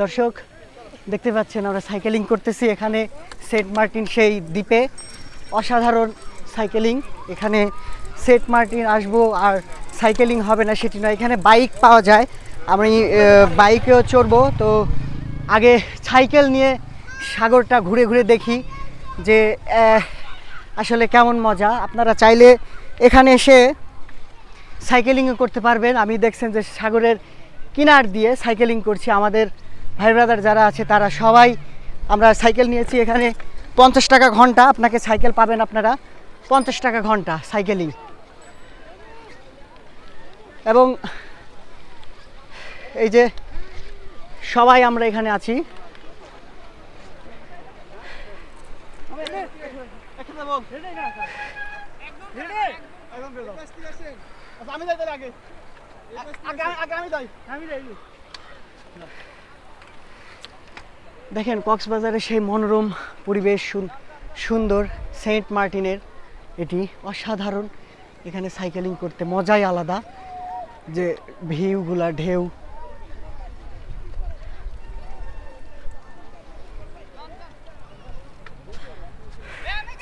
দর্শক, দেখতে পাচ্ছেন আমরা সাইকেলিং করতেছি এখানে সেন্ট মার্টিন সেই দ্বীপে। অসাধারণ সাইকেলিং এখানে সেন্ট মার্টিন আসব আর সাইকেলিং হবে না সেটি নয়, এখানে বাইক পাওয়া যায়। আমি বাইকেও চড়বো, তো আগে সাইকেল নিয়ে সাগরটা ঘুরে ঘুরে দেখি যে আসলে কেমন মজা। আপনারা চাইলে এখানে এসে সাইকেলিংও করতে পারবেন। আমি দেখছেন যে সাগরের কিনার দিয়ে সাইকেলিং করছি আমাদের ভাই ব্রাদার যারা আছে, তারা সবাই, আমরা সাইকেল নিয়েছি এখানে। পঞ্চাশ টাকা ঘণ্টা, আপনাকে সাইকেল পাবেন আপনারা। পঞ্চাশ টাকা ঘণ্টা সাইকেলিং এবং এই যে সবাই আমরা এখানে আছি। আমি যাই আগে আগে আমি যাই আমি যাই দেখেন, কক্সবাজারে সেই মনোরম পরিবেশ, সুন- সুন্দর সেন্ট মার্টিনের। এটি অসাধারণ। এখানে সাইকেলিং করতে মজাই আলাদা। যে ভিউগুলা, ঢেউ